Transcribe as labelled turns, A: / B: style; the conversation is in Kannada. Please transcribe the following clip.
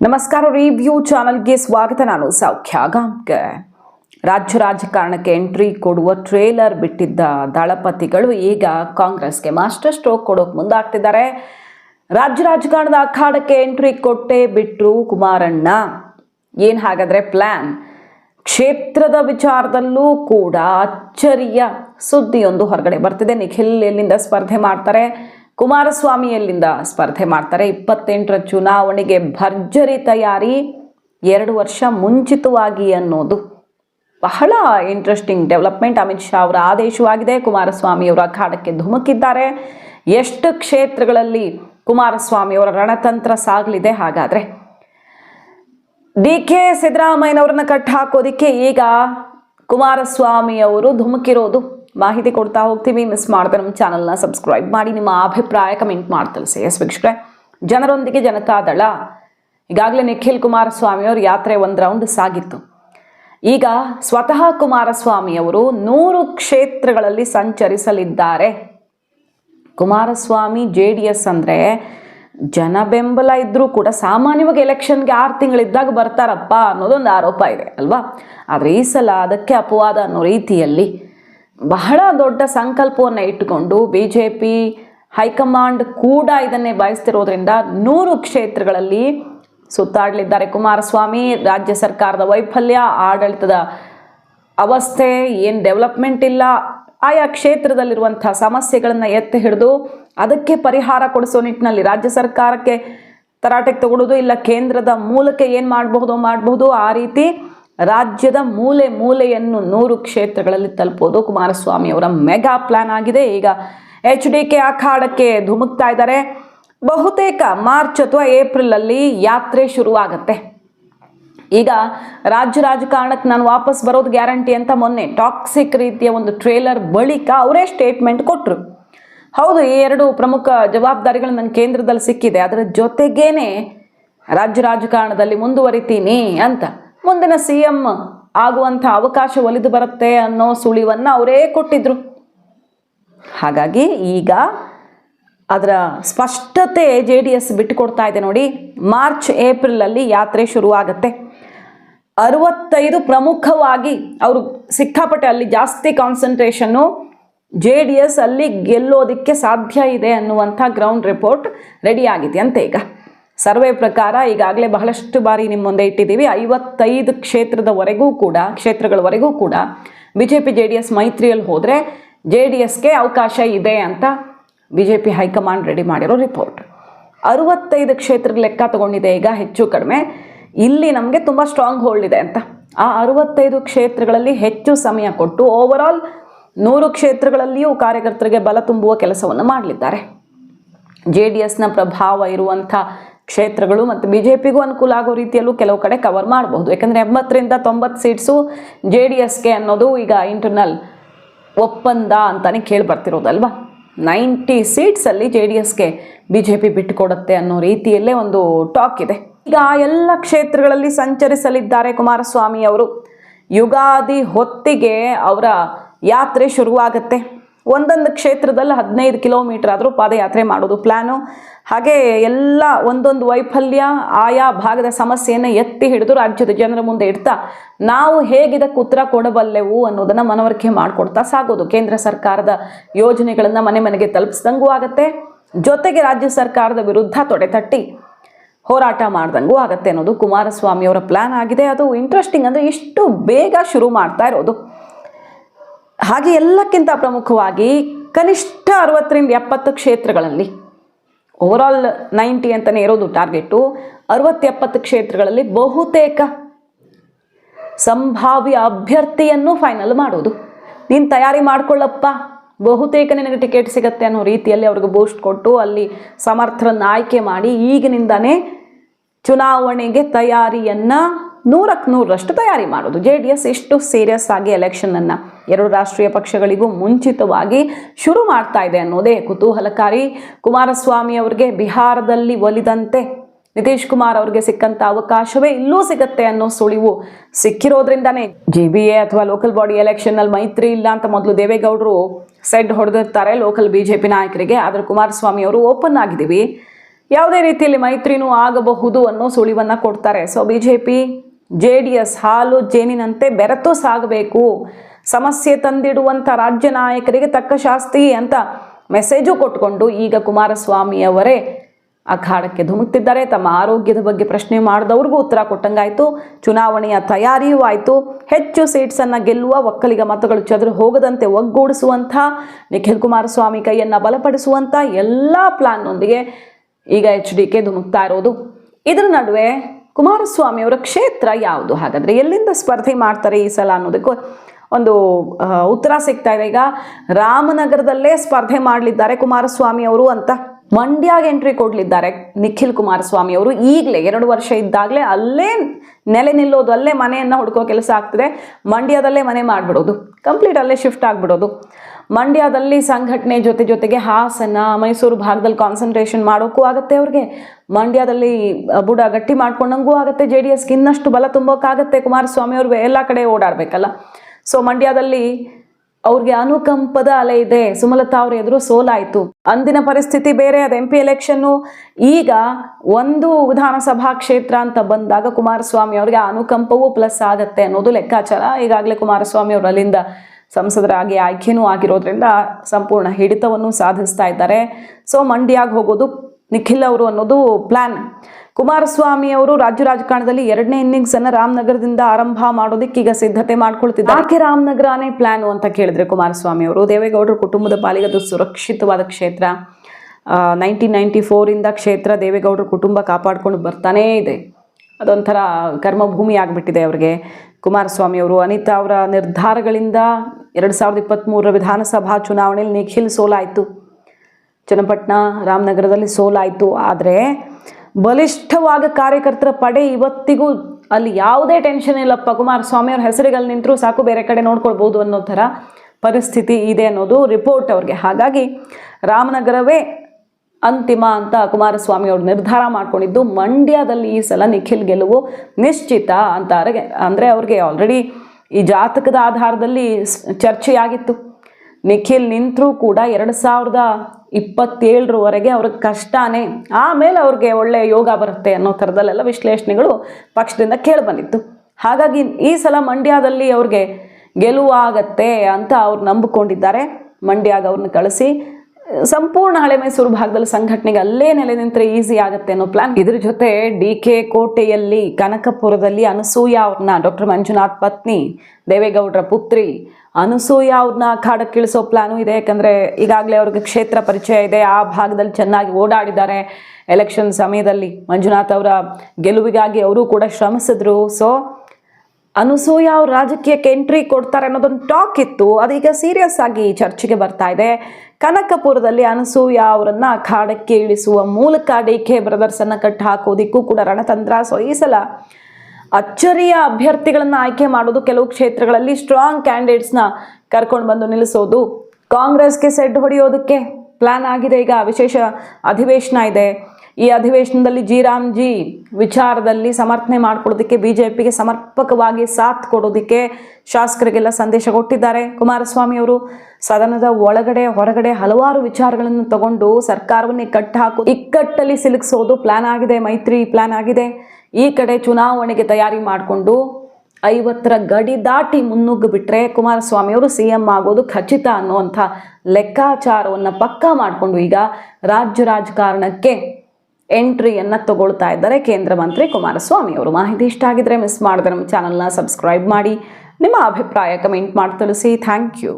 A: ನಮಸ್ಕಾರ ರಿವ್ಯೂ ಚಾನಲ್ಗೆ ಸ್ವಾಗತ. ನಾನು ಸೌಖ್ಯ ಗಾಂವ್ಕರ್ ರಾಜ್ಯ ರಾಜಕಾರಣಕ್ಕೆ ಎಂಟ್ರಿ ಕೊಡುವ ಟ್ರೇಲರ್ ಬಿಟ್ಟಿದ್ದ ದಳಪತಿಗಳು ಈಗ ಕಾಂಗ್ರೆಸ್ಗೆ ಮಾಸ್ಟರ್ ಸ್ಟ್ರೋಕ್ ಕೊಡೋಕೆ ಮುಂದಾಗ್ತಿದ್ದಾರೆ. ರಾಜ್ಯ ರಾಜಕಾರಣದ ಅಖಾಡಕ್ಕೆ ಎಂಟ್ರಿ ಕೊಟ್ಟೇ ಬಿಟ್ಟರು ಕುಮಾರಣ್ಣ. ಏನು ಹಾಗಾದರೆ ಪ್ಲ್ಯಾನ್ ಕ್ಷೇತ್ರದ ವಿಚಾರದಲ್ಲೂ ಕೂಡ ಅಚ್ಚರಿಯ ಸುದ್ದಿಯೊಂದು ಹೊರಗಡೆ ಬರ್ತಿದೆ. ನಿಖಿಲ್ ಎಲ್ಲಿಂದ ಸ್ಪರ್ಧೆ ಮಾಡ್ತಾರೆ? ಕುಮಾರಸ್ವಾಮಿ ಎಲ್ಲಿಂದ ಸ್ಪರ್ಧೆ ಮಾಡ್ತಾರೆ. ಇಪ್ಪತ್ತೆಂಟರ ಚುನಾವಣೆಗೆ ಭರ್ಜರಿ ತಯಾರಿ, ಎರಡು ವರ್ಷ ಮುಂಚಿತವಾಗಿ ಅನ್ನೋದು ಬಹಳ ಇಂಟ್ರೆಸ್ಟಿಂಗ್ ಡೆವಲಪ್ಮೆಂಟ್ ಅಮಿತ್ ಶಾ ಅವರ ಆದೇಶವಾಗಿದೆ. ಕುಮಾರಸ್ವಾಮಿ ಅವರ ಅಖಾಡಕ್ಕೆ ಧುಮುಕಿದ್ದಾರೆ. ಎಷ್ಟು ಕ್ಷೇತ್ರಗಳಲ್ಲಿ ಕುಮಾರಸ್ವಾಮಿ ಅವರ ರಣತಂತ್ರ ಸಾಗಲಿದೆ ಹಾಗಾದ್ರೆ? ಡಿ ಕೆ ಸಿದ್ದರಾಮಯ್ಯನವ್ರನ್ನ ಕಟ್ ಹಾಕೋದಿಕ್ಕೆ ಈಗ ಕುಮಾರಸ್ವಾಮಿ ಅವರು ಧುಮುಕಿರೋದು ಮಾಹಿತಿ ಕೊಡ್ತಾ ಹೋಗ್ತೀವಿ. ಮಿಸ್ ಮಾಡದೆ ನಮ್ಮ ಚಾನಲ್ನ ಸಬ್ಸ್ಕ್ರೈಬ್ ಮಾಡಿ. ನಿಮ್ಮ ಅಭಿಪ್ರಾಯ ಕಮೆಂಟ್ ಮಾಡಿ ತಿಳಿಸಿ. ಎಸ್ ವೀಕ್ಷಕರೇ, ಜನರೊಂದಿಗೆ ಜನತಾದಳ ಈಗಾಗಲೇ ನಿಖಿಲ್ ಕುಮಾರಸ್ವಾಮಿ ಅವ್ರ ಯಾತ್ರೆ ಒಂದು ರೌಂಡ್ ಸಾಗಿತ್ತು. ಈಗ ಸ್ವತಃ ಕುಮಾರಸ್ವಾಮಿ ಅವರು ನೂರು ಕ್ಷೇತ್ರಗಳಲ್ಲಿ ಸಂಚರಿಸಲಿದ್ದಾರೆ. ಕುಮಾರಸ್ವಾಮಿ, ಜೆ ಡಿ ಎಸ್ ಅಂದರೆ ಜನ ಬೆಂಬಲ ಇದ್ದರೂ ಕೂಡ ಸಾಮಾನ್ಯವಾಗಿ ಎಲೆಕ್ಷನ್ಗೆ ಆರು ತಿಂಗಳಿದ್ದಾಗ ಬರ್ತಾರಪ್ಪ ಅನ್ನೋದೊಂದು ಆರೋಪ ಇದೆ, ಅಲ್ವಾ? ಆದರೆ ಈ ಸಲ ಅದಕ್ಕೆ ಅಪವಾದ ಅನ್ನೋ ರೀತಿಯಲ್ಲಿ ಬಹಳ ದೊಡ್ಡ ಸಂಕಲ್ಪವನ್ನು ಇಟ್ಟುಕೊಂಡು ಬಿ ಜೆ ಪಿ ಹೈಕಮಾಂಡ್ ಕೂಡ ಇದನ್ನೇ ಬಯಸ್ತಿರೋದ್ರಿಂದ ನೂರು ಕ್ಷೇತ್ರಗಳಲ್ಲಿ ಸುತ್ತಾಡಲಿದ್ದಾರೆ. ಕುಮಾರಸ್ವಾಮಿ, ರಾಜ್ಯ ಸರ್ಕಾರದ ವೈಫಲ್ಯ, ಆಡಳಿತದ ಅವಸ್ಥೆ, ಏನು ಡೆವಲಪ್ಮೆಂಟ್ ಇಲ್ಲ, ಆಯಾ ಕ್ಷೇತ್ರದಲ್ಲಿರುವಂಥ ಸಮಸ್ಯೆಗಳನ್ನು ಎತ್ತಿ ಹಿಡಿದು ಅದಕ್ಕೆ ಪರಿಹಾರ ಕೊಡಿಸೋ ನಿಟ್ಟಿನಲ್ಲಿ ರಾಜ್ಯ ಸರ್ಕಾರಕ್ಕೆ ತರಾಟೆಗೆ ತಗೊಳ್ಳೋದು ಇಲ್ಲ, ಕೇಂದ್ರದ ಮೂಲಕ ಏನು ಮಾಡಬಹುದು ಮಾಡಬಹುದು, ಆ ರೀತಿ ರಾಜ್ಯದ ಮೂಲೆ ಮೂಲೆಯನ್ನು ನೂರು ಕ್ಷೇತ್ರಗಳಲ್ಲಿ ತಲುಪೋದು ಕುಮಾರಸ್ವಾಮಿ ಅವರ ಮೆಗಾ ಪ್ಲಾನ್ ಆಗಿದೆ. ಈಗ ಎಚ್ ಡಿ ಕೆ ಅಖಾಡಕ್ಕೆ ಧುಮುಕ್ತಾ ಇದ್ದಾರೆ. ಬಹುತೇಕ ಮಾರ್ಚ್ ಅಥವಾ ಏಪ್ರಿಲಲ್ಲಿ ಯಾತ್ರೆ ಶುರುವಾಗತ್ತೆ. ಈಗ ರಾಜ್ಯ ರಾಜಕಾರಣಕ್ಕೆ ನಾನು ವಾಪಸ್ ಬರೋದು ಗ್ಯಾರಂಟಿ ಅಂತ ಮೊನ್ನೆ ಟಾಕ್ಸಿಕ್ ರೀತಿಯ ಒಂದು ಟ್ರೇಲರ್ ಬಳಿಕ ಅವರೇ ಸ್ಟೇಟ್ಮೆಂಟ್ ಕೊಟ್ಟರು ಹೌದು, ಈ ಎರಡು ಪ್ರಮುಖ ಜವಾಬ್ದಾರಿಗಳು ನನ್ನ ಕೇಂದ್ರದಲ್ಲಿ ಸಿಕ್ಕಿದೆ. ಅದರ ಜೊತೆಗೇನೆ ರಾಜ್ಯ ರಾಜಕಾರಣದಲ್ಲಿ ಮುಂದುವರಿತೀನಿ ಅಂತ. ಮುಂದಿನ ಸಿ ಎಂ ಆಗುವಂಥ ಅವಕಾಶ ಒಲಿದು ಬರುತ್ತೆ ಅನ್ನೋ ಸುಳಿವನ್ನು ಅವರೇ ಕೊಟ್ಟಿದ್ರು. ಹಾಗಾಗಿ ಈಗ ಅದರ ಸ್ಪಷ್ಟತೆ ಜೆ ಡಿ ಎಸ್ ಬಿಟ್ಟುಕೊಡ್ತಾ ಇದೆ ನೋಡಿ, ಮಾರ್ಚ್ ಏಪ್ರಿಲಲ್ಲಿ ಯಾತ್ರೆ ಶುರುವಾಗುತ್ತೆ. ಅರವತ್ತೈದು ಪ್ರಮುಖವಾಗಿ ಅವರು ಸಿಕ್ಕಾಪಟ್ಟೆ ಅಲ್ಲಿ ಜಾಸ್ತಿ ಕಾನ್ಸಂಟ್ರೇಷನ್ನು ಜೆ ಡಿ ಎಸ್ ಅಲ್ಲಿ ಗೆಲ್ಲೋದಕ್ಕೆ ಸಾಧ್ಯ ಇದೆ ಅನ್ನುವಂಥ ಗ್ರೌಂಡ್ ರಿಪೋರ್ಟ್ ರೆಡಿ ಆಗಿದೆ ಅಂತೆ ಈಗ. ಸರ್ವೆ ಪ್ರಕಾರ ಈಗಾಗಲೇ ಬಹಳಷ್ಟು ಬಾರಿ ನಿಮ್ಮ ಮುಂದೆ ಇಟ್ಟಿದ್ದೀವಿ. ಐವತ್ತೈದು ಕ್ಷೇತ್ರದವರೆಗೂ ಕೂಡ, ಕ್ಷೇತ್ರಗಳವರೆಗೂ ಕೂಡ B J P J D S ಮೈತ್ರಿಯಲ್ಲಿ ಹೋದರೆ ಜೆ ಡಿ ಎಸ್ಗೆ ಅವಕಾಶ ಇದೆ ಅಂತ B J P high command ready ಮಾಡಿರೋ ರಿಪೋರ್ಟ್. ಅರುವತ್ತೈದು ಕ್ಷೇತ್ರಗಳ ಲೆಕ್ಕ ತಗೊಂಡಿದೆ ಈಗ ಹೆಚ್ಚು ಕಡಿಮೆ. ಇಲ್ಲಿ ನಮಗೆ ತುಂಬ ಸ್ಟ್ರಾಂಗ್ ಹೋಲ್ಡ್ ಇದೆ ಅಂತ. ಆ ಅರುವತ್ತೈದು ಕ್ಷೇತ್ರಗಳಲ್ಲಿ ಹೆಚ್ಚು ಸಮಯ ಕೊಟ್ಟು ಓವರಾಲ್ ನೂರು ಕ್ಷೇತ್ರಗಳಲ್ಲಿಯೂ ಕಾರ್ಯಕರ್ತರಿಗೆ ಬಲ ತುಂಬುವ ಕೆಲಸವನ್ನು ಮಾಡಲಿದ್ದಾರೆ. ಜೆ ಡಿ ಎಸ್ನ ಪ್ರಭಾವ ಇರುವಂಥ ಕ್ಷೇತ್ರಗಳು ಮತ್ತು ಬಿ ಜೆ ಪಿಗೂ ಅನುಕೂಲ ಆಗೋ ರೀತಿಯಲ್ಲೂ ಕೆಲವು ಕಡೆ ಕವರ್ ಮಾಡಬಹುದು ಯಾಕಂದರೆ ಎಂಬತ್ತರಿಂದ ತೊಂಬತ್ತು ಸೀಟ್ಸು ಜೆ ಡಿ ಎಸ್ಗೆ ಅನ್ನೋದು ಈಗ ಇಂಟರ್ನಲ್ ಒಪ್ಪಂದ ಅಂತಾನೆ ಕೇಳಿ ಬರ್ತಿರೋದಲ್ವಾ ನೈಂಟಿ ಸೀಟ್ಸಲ್ಲಿ ಜೆ ಡಿ ಎಸ್ಗೆ ಬಿ ಜೆ ಪಿ ಬಿಟ್ಟುಕೊಡುತ್ತೆ ಅನ್ನೋ ರೀತಿಯಲ್ಲೇ ಒಂದು ಟಾಕ್ ಇದೆ. ಈಗ ಆ ಎಲ್ಲ ಕ್ಷೇತ್ರಗಳಲ್ಲಿ ಸಂಚರಿಸಲಿದ್ದಾರೆ ಕುಮಾರಸ್ವಾಮಿ ಅವರು. ಯುಗಾದಿ ಹೊತ್ತಿಗೆ ಅವರ ಯಾತ್ರೆ ಶುರುವಾಗತ್ತೆ. ಒಂದೊಂದು ಕ್ಷೇತ್ರದಲ್ಲಿ ಹದಿನೈದು ಕಿಲೋಮೀಟರ್ ಆದರೂ ಪಾದಯಾತ್ರೆ ಮಾಡೋದು ಪ್ಲ್ಯಾನು ಹಾಗೆ ಎಲ್ಲ ಒಂದೊಂದು ವೈಫಲ್ಯ, ಆಯಾ ಭಾಗದ ಸಮಸ್ಯೆಯನ್ನು ಎತ್ತಿ ಹಿಡಿದು ರಾಜ್ಯದ ಜನರ ಮುಂದೆ ಇಡ್ತಾ, ನಾವು ಹೇಗಿದಕ್ಕೆ ಉತ್ತರ ಕೊಡಬಲ್ಲೆವು ಅನ್ನೋದನ್ನು ಮನವರಿಕೆ ಮಾಡಿಕೊಡ್ತಾ ಸಾಗೋದು. ಕೇಂದ್ರ ಸರ್ಕಾರದ ಯೋಜನೆಗಳನ್ನು ಮನೆ ಮನೆಗೆ ತಲುಪಿಸ್ದಂಗೂ ಆಗುತ್ತೆ, ಜೊತೆಗೆ ರಾಜ್ಯ ಸರ್ಕಾರದ ವಿರುದ್ಧ ತೊಡೆತಟ್ಟಿ ಹೋರಾಟ ಮಾಡ್ದಂಗೂ ಆಗತ್ತೆ ಅನ್ನೋದು ಕುಮಾರಸ್ವಾಮಿ ಅವರ ಪ್ಲ್ಯಾನ್ ಆಗಿದೆ. ಅದು ಇಂಟ್ರೆಸ್ಟಿಂಗ್ ಅಂದರೆ ಇಷ್ಟು ಬೇಗ ಶುರು ಮಾಡ್ತಾ ಇರೋದು. ಹಾಗೆ ಎಲ್ಲಕ್ಕಿಂತ ಪ್ರಮುಖವಾಗಿ ಕನಿಷ್ಠ ಅರವತ್ತರಿಂದ ಎಪ್ಪತ್ತು ಕ್ಷೇತ್ರಗಳಲ್ಲಿ ಓವರಾಲ್ ನೈಂಟಿ ಅಂತಲೇ ಇರೋದು ಟಾರ್ಗೆಟು ಅರವತ್ತೆಪ್ಪತ್ತು ಕ್ಷೇತ್ರಗಳಲ್ಲಿ ಬಹುತೇಕ ಸಂಭಾವ್ಯ ಅಭ್ಯರ್ಥಿಯನ್ನು ಫೈನಲ್ ಮಾಡೋದು. ನೀನು ತಯಾರಿ ಮಾಡ್ಕೊಳ್ಳಪ್ಪ. ಬಹುತೇಕ ನಿನಗೆ ಟಿಕೆಟ್ ಸಿಗತ್ತೆ ಅನ್ನೋ ರೀತಿಯಲ್ಲಿ ಅವ್ರಿಗೆ ಬೂಸ್ಟ್ ಕೊಟ್ಟು ಅಲ್ಲಿ ಸಮರ್ಥರನ್ನು ಆಯ್ಕೆ ಮಾಡಿ ಈಗಿನಿಂದನೇ ಚುನಾವಣೆಗೆ ತಯಾರಿಯನ್ನು ನೂರಕ್ಕೆ ನೂರರಷ್ಟು ತಯಾರಿ ಮಾಡೋದು. ಜೆ ಡಿ ಎಸ್ ಎಷ್ಟು ಸೀರಿಯಸ್ ಆಗಿ ಎಲೆಕ್ಷನನ್ನು ಎರಡು ರಾಷ್ಟ್ರೀಯ ಪಕ್ಷಗಳಿಗೂ ಮುಂಚಿತವಾಗಿ ಶುರು ಮಾಡ್ತಾ ಇದೆ ಅನ್ನೋದೇ ಕುತೂಹಲಕಾರಿ. ಕುಮಾರಸ್ವಾಮಿ ಅವರಿಗೆ ಬಿಹಾರದಲ್ಲಿ ಒಲಿದಂತೆ ನಿತೀಶ್ ಕುಮಾರ್ ಅವರಿಗೆ ಸಿಕ್ಕಂಥ ಅವಕಾಶವೇ ಇಲ್ಲೂ ಸಿಗತ್ತೆ ಅನ್ನೋ ಸುಳಿವು ಸಿಕ್ಕಿರೋದ್ರಿಂದಾನೇ ಜಿ ಬಿ ಎ ಅಥವಾ ಲೋಕಲ್ ಬಾಡಿ ಎಲೆಕ್ಷನ್ನಲ್ಲಿ ಮೈತ್ರಿ ಇಲ್ಲ ಅಂತ ಮೊದಲು ದೇವೇಗೌಡರು ಸೆಡ್ ಹೊಡೆದಿರ್ತಾರೆ ಲೋಕಲ್ ಬಿ ಜೆ ಪಿ ನಾಯಕರಿಗೆ. ಆದರೆ ಕುಮಾರಸ್ವಾಮಿ ಅವರು ಓಪನ್ ಆಗಿದ್ದೀವಿ. ಯಾವುದೇ ರೀತಿಯಲ್ಲಿ ಮೈತ್ರಿನೂ ಆಗಬಹುದು ಅನ್ನೋ ಸುಳಿವನ್ನ ಕೊಡ್ತಾರೆ. So B J D S ಹಾಲು ಜೇನಿನಂತೆ ಬೆರೆತು ಸಾಗಬೇಕು. ಸಮಸ್ಯೆ ತಂದಿಡುವಂಥ ರಾಜ್ಯ ನಾಯಕರಿಗೆ ತಕ್ಕ ಶಾಸ್ತಿ ಅಂತ ಮೆಸೇಜು ಕೊಟ್ಕೊಂಡು ಈಗ ಕುಮಾರಸ್ವಾಮಿಯವರೇ ಅಖಾಡಕ್ಕೆ ಧುಮುಕ್ತಿದ್ದಾರೆ. ತಮ್ಮ ಆರೋಗ್ಯದ ಬಗ್ಗೆ ಪ್ರಶ್ನೆ ಮಾಡಿದವ್ರಿಗೂ ಉತ್ತರ ಕೊಟ್ಟಂಗಾಯಿತು. ಚುನಾವಣೆಯ ತಯಾರಿಯೂ ಆಯಿತು. ಹೆಚ್ಚು ಸೀಟ್ಸನ್ನು ಗೆಲ್ಲುವ ಒಕ್ಕಲಿಗ ಮತಗಳು ಚದುರು ಹೋಗದಂತೆ ಒಗ್ಗೂಡಿಸುವಂಥ, ನಿಖಿಲ್ ಕುಮಾರಸ್ವಾಮಿ ಕೈಯನ್ನು ಬಲಪಡಿಸುವಂಥ ಎಲ್ಲ ಪ್ಲಾನ್ನೊಂದಿಗೆ ಈಗ ಎಚ್ ಡಿ ಕೆ ಧುಮುಕ್ತಾ ಇರೋದು. ಇದರ ನಡುವೆ ಕುಮಾರಸ್ವಾಮಿ ಅವರ ಕ್ಷೇತ್ರ ಯಾವುದು? ಹಾಗಾದ್ರೆ ಎಲ್ಲಿಂದ ಸ್ಪರ್ಧೆ ಮಾಡ್ತಾರೆ ಈ ಸಲ ಅನ್ನೋದಕ್ಕೂ ಒಂದು ಉತ್ತರ ಸಿಗ್ತಾ ಇದೆ. ಈಗ ರಾಮನಗರದಲ್ಲೇ ಸ್ಪರ್ಧೆ ಮಾಡಲಿದ್ದಾರೆ ಕುಮಾರಸ್ವಾಮಿ ಅವರು ಅಂತ ಮಂಡ್ಯಾಗ ಎಂಟ್ರಿ ಕೊಡಲಿದ್ದಾರೆ ನಿಖಿಲ್ ಕುಮಾರಸ್ವಾಮಿ ಅವರು. ಈಗಲೇ ಎರಡು ವರ್ಷ ಇದ್ದಾಗಲೇ ಅಲ್ಲೇ ನೆಲೆ ನಿಲ್ಲೋದು, ಅಲ್ಲೇ ಮನೆಯನ್ನು ಹುಡ್ಕೋ ಕೆಲಸ ಆಗ್ತದೆ. ಮಂಡ್ಯದಲ್ಲೇ ಮನೆ ಮಾಡಿಬಿಡೋದು. ಕಂಪ್ಲೀಟ್ ಅಲ್ಲೇ ಶಿಫ್ಟ್ ಆಗಿಬಿಡೋದು. ಮಂಡ್ಯದಲ್ಲಿ ಸಂಘಟನೆ ಜೊತೆ ಜೊತೆಗೆ ಹಾಸನ, ಮೈಸೂರು ಭಾಗದಲ್ಲಿ ಕಾನ್ಸಂಟ್ರೇಷನ್ ಮಾಡೋಕ್ಕೂ ಆಗುತ್ತೆ ಅವ್ರಿಗೆ. ಮಂಡ್ಯದಲ್ಲಿ ಬುಡ ಗಟ್ಟಿ ಮಾಡ್ಕೊಂಡಂಗೂ ಆಗುತ್ತೆ ಜೆ ಡಿ ಎಸ್ಗೆ ಇನ್ನಷ್ಟು ಬಲ ತುಂಬೋಕ್ಕಾಗತ್ತೆ ಕುಮಾರಸ್ವಾಮಿ ಅವ್ರಿಗೆ ಎಲ್ಲ ಕಡೆ ಓಡಾಡಬೇಕಲ್ಲ. ಸೊ ಮಂಡ್ಯದಲ್ಲಿ ಅವ್ರಿಗೆ ಅನುಕಂಪದ ಅಲೆ ಇದೆ. ಸುಮಲತಾ ಅವ್ರ ಎದುರು ಸೋಲಾಯಿತು. ಅಂದಿನ ಪರಿಸ್ಥಿತಿ ಬೇರೆ, ಅದು ಎಂ ಪಿ ಎಲೆಕ್ಷನ್ನು ಈಗ ಒಂದು ವಿಧಾನಸಭಾ ಕ್ಷೇತ್ರ ಅಂತ ಬಂದಾಗ ಕುಮಾರಸ್ವಾಮಿ ಅವ್ರಿಗೆ ಅನುಕಂಪವೂ ಪ್ಲಸ್ ಆಗತ್ತೆ ಅನ್ನೋದು ಲೆಕ್ಕಾಚಾರ. ಈಗಾಗಲೇ ಕುಮಾರಸ್ವಾಮಿ ಅವರು ಅಲ್ಲಿಂದ ಸಂಸದರಾಗಿ ಆಯ್ಕೆನೂ ಆಗಿರೋದ್ರಿಂದ ಸಂಪೂರ್ಣ ಹಿಡಿತವನ್ನು ಸಾಧಿಸ್ತಾ ಇದ್ದಾರೆ. ಸೊ ಮಂಡ್ಯಾಗ ಹೋಗೋದು ನಿಖಿಲ್ ಅವರು ಅನ್ನೋದು ಪ್ಲಾನ್ ಕುಮಾರಸ್ವಾಮಿ ಅವರು ರಾಜ್ಯ ರಾಜಕಾರಣದಲ್ಲಿ ಎರಡನೇ ಇನ್ನಿಂಗ್ಸ್ ಅನ್ನ ರಾಮನಗರದಿಂದ ಆರಂಭ ಮಾಡೋದಕ್ಕೆ ಈಗ ಸಿದ್ಧತೆ ಮಾಡ್ಕೊಳ್ತಿದ್ದಾರೆ. ಯಾಕೆ ರಾಮನಗರನೇ ಪ್ಲಾನ್ ಅಂತ ಕೇಳಿದ್ರೆ ಕುಮಾರಸ್ವಾಮಿ ಅವರು. ದೇವೇಗೌಡರ ಕುಟುಂಬದ ಪಾಲಿಗೆ ಅದು ಸುರಕ್ಷಿತವಾದ ಕ್ಷೇತ್ರ. ನೈನ್ಟೀನ್ ನೈಂಟಿ ಫೋರಿಂದ ಕ್ಷೇತ್ರ ದೇವೇಗೌಡರ ಕುಟುಂಬ ಕಾಪಾಡ್ಕೊಂಡು ಬರ್ತಾನೇ ಇದೆ. ಅದೊಂಥರ ಕರ್ಮಭೂಮಿ ಆಗಿಬಿಟ್ಟಿದೆ ಅವರಿಗೆ. ಕುಮಾರಸ್ವಾಮಿ ಅವರು ಅನಿತಾ ಅವರ ನಿರ್ಧಾರಗಳಿಂದ ಎರಡು ಸಾವಿರದ ಇಪ್ಪತ್ತ್ಮೂರರ ವಿಧಾನಸಭಾ ಚುನಾವಣೆಯಲ್ಲಿ ನಿಖಿಲ್ ಸೋಲಾಯಿತು. ಚನ್ನಪಟ್ಟಣ, ರಾಮನಗರದಲ್ಲಿ ಸೋಲಾಯಿತು. ಆದರೆ ಬಲಿಷ್ಠವಾದ ಕಾರ್ಯಕರ್ತರ ಪಡೆ ಇವತ್ತಿಗೂ ಅಲ್ಲಿ ಯಾವುದೇ ಟೆನ್ಷನ್ ಇಲ್ಲಪ್ಪ. ಕುಮಾರಸ್ವಾಮಿ ಅವ್ರ ಹೆಸರಿಗೆ ಅಲ್ಲಿ ನಿಂತರೂ ಸಾಕು, ಬೇರೆ ಕಡೆ ನೋಡ್ಕೊಳ್ಬೋದು ಅನ್ನೋ ಥರ ಪರಿಸ್ಥಿತಿ ಇದೆ ಅನ್ನೋದು ರಿಪೋರ್ಟ್ ಅವ್ರಿಗೆ. ಹಾಗಾಗಿ ರಾಮನಗರವೇ ಅಂತಿಮ ಅಂತ ಕುಮಾರಸ್ವಾಮಿ ಅವರು ನಿರ್ಧಾರ ಮಾಡ್ಕೊಂಡಿದ್ದು, ಮಂಡ್ಯದಲ್ಲಿ ಈ ಸಲ ನಿಖಿಲ್ ಗೆಲುವು ನಿಶ್ಚಿತ ಅಂತ ಅಂದರೆ ಅವ್ರಿಗೆ ಆಲ್ರೆಡಿ ಈ ಜಾತಕದ ಆಧಾರದಲ್ಲಿ ಚರ್ಚೆಯಾಗಿತ್ತು. ನಿಖಿಲ್ ನಿಂತರೂ ಕೂಡ ಎರಡು ಸಾವಿರದ ಇಪ್ಪತ್ತೇಳರವರೆಗೆ ಅವ್ರಿಗೆ ಕಷ್ಟನೇ, ಆಮೇಲೆ ಅವ್ರಿಗೆ ಒಳ್ಳೆಯ ಯೋಗ ಬರುತ್ತೆ ಅನ್ನೋ ಥರದಲ್ಲೆಲ್ಲ ವಿಶ್ಲೇಷಣೆಗಳು ಪಕ್ಷದಿಂದ ಕೇಳಿಬಂದಿತ್ತು ಹಾಗಾಗಿ ಈ ಸಲ ಮಂಡ್ಯದಲ್ಲಿ ಅವ್ರಿಗೆ ಗೆಲುವಾಗತ್ತೆ ಅಂತ ಅವ್ರು ನಂಬಿಕೊಂಡಿದ್ದಾರೆ. ಮಂಡ್ಯಾಗ ಅವ್ರನ್ನ ಕಳಿಸಿ ಸಂಪೂರ್ಣ ಹಳೆ ಮೈಸೂರು ಭಾಗದಲ್ಲಿ ಸಂಘಟನೆಗೆ ಅಲ್ಲೇ ನೆಲೆ ನಿಂತರೆ ಈಸಿ ಆಗುತ್ತೆ ಅನ್ನೋ ಪ್ಲಾನ್ ಇದ್ರ ಜೊತೆ ಡಿ ಕೆ ಕೋಟೆಯಲ್ಲಿ ಕನಕಪುರದಲ್ಲಿ ಅನಸೂಯ ಅವ್ರನ್ನ ಡಾಕ್ಟರ್ ಮಂಜುನಾಥ್ ಪತ್ನಿ, ದೇವೇಗೌಡರ ಪುತ್ರಿ ಅನಸೂಯ ಅವ್ರನ್ನ ಅಖಾಡಕ್ಕೆ ಇಳಿಸೋ ಪ್ಲಾನು ಇದೆ. ಯಾಕಂದ್ರೆ ಈಗಾಗಲೇ ಅವ್ರಿಗೆ ಕ್ಷೇತ್ರ ಪರಿಚಯ ಇದೆ. ಆ ಭಾಗದಲ್ಲಿ ಚೆನ್ನಾಗಿ ಓಡಾಡಿದ್ದಾರೆ. ಎಲೆಕ್ಷನ್ ಸಮಯದಲ್ಲಿ ಮಂಜುನಾಥ್ ಅವರ ಗೆಲುವಿಗಾಗಿ ಅವರು ಕೂಡ ಶ್ರಮಿಸಿದ್ರು. ಸೊ ಅನಸೂಯ ಅವ್ರ ರಾಜಕೀಯಕ್ಕೆ ಎಂಟ್ರಿ ಕೊಡ್ತಾರೆ ಅನ್ನೋದೊಂದು ಟಾಕ್ ಇತ್ತು. ಅದೀಗ ಸೀರಿಯಸ್ ಆಗಿ ಚರ್ಚೆಗೆ ಬರ್ತಾ ಇದೆ. ಕನಕಪುರದಲ್ಲಿ ಅನಸೂಯ ಅವರನ್ನ ಅಖಾಡಕ್ಕೆ ಇಳಿಸುವ ಮೂಲಕ ಡಿ ಕೆ ಬ್ರದರ್ಸ್ ಅನ್ನ ಕಟ್ಟು ಹಾಕೋದಿಕ್ಕೂ ಕೂಡ ರಣತಂತ್ರ. ಸೊ ಅಚ್ಚರಿಯ ಅಭ್ಯರ್ಥಿಗಳನ್ನ ಆಯ್ಕೆ ಮಾಡೋದು ಕೆಲವು ಕ್ಷೇತ್ರಗಳಲ್ಲಿ ಸ್ಟ್ರಾಂಗ್ ಕ್ಯಾಂಡಿಡೇಟ್ಸ್ನ ಕರ್ಕೊಂಡು ಬಂದು ನಿಲ್ಲಿಸೋದು. ಕಾಂಗ್ರೆಸ್ಗೆ ಸೆಡ್ ಹೊಡೆಯೋದಕ್ಕೆ ಪ್ಲಾನ್ ಆಗಿದೆ. ಈಗ ವಿಶೇಷ ಅಧಿವೇಶನ ಇದೆ. ಈ ಅಧಿವೇಶನದಲ್ಲಿ ಜಿ ರಾಮ್ಜಿ ವಿಚಾರದಲ್ಲಿ ಸಮರ್ಥನೆ ಮಾಡಿಕೊಡೋದಕ್ಕೆ ಬಿ ಜೆ ಪಿಗೆ ಸಮರ್ಪಕವಾಗಿ ಸಾಥ್ ಕೊಡೋದಕ್ಕೆ ಶಾಸಕರಿಗೆಲ್ಲ ಸಂದೇಶ ಕೊಟ್ಟಿದ್ದಾರೆ. ಕುಮಾರಸ್ವಾಮಿ ಅವರು ಸದನದ ಒಳಗಡೆ, ಹೊರಗಡೆ ಹಲವಾರು ವಿಚಾರಗಳನ್ನು ತಗೊಂಡು ಸರ್ಕಾರವನ್ನೇ ಕಟ್ಟ ಹಾಕೋ ಇಕ್ಕಟ್ಟಲ್ಲಿ ಸಿಲುಕಿಸೋದು ಪ್ಲಾನ್ ಆಗಿದೆ, ಮೈತ್ರಿ ಪ್ಲಾನ್ ಆಗಿದೆ. ಈ ಕಡೆ ಚುನಾವಣೆಗೆ ತಯಾರಿ ಮಾಡಿಕೊಂಡು ಐವತ್ತರ ಗಡಿ ದಾಟಿ ಮುನ್ನುಗ್ಗಿಬಿಟ್ರೆ ಕುಮಾರಸ್ವಾಮಿ ಅವರು ಸಿ ಎಂ ಆಗೋದು ಖಚಿತ ಅನ್ನುವಂಥ ಲೆಕ್ಕಾಚಾರವನ್ನು ಪಕ್ಕಾ ಮಾಡಿಕೊಂಡು ಈಗ ರಾಜ್ಯ ರಾಜಕಾರಣಕ್ಕೆ ಎಂಟ್ರಿಯನ್ನು ತಗೊಳ್ತಾ ಇದ್ದಾರೆ ಕೇಂದ್ರ ಮಂತ್ರಿ ಕುಮಾರಸ್ವಾಮಿ ಅವರು. ಮಾಹಿತಿ ಇಷ್ಟ ಆಗಿದ್ರೆ ಮಿಸ್ ಮಾಡಿದ್ರೆ ನಮ್ಮ ಚಾನಲ್ನ ಸಬ್ಸ್ಕ್ರೈಬ್ ಮಾಡಿ. ನಿಮ್ಮ ಅಭಿಪ್ರಾಯ ಕಮೆಂಟ್ ಮಾಡಿ ತಿಳಿಸಿ. Thank you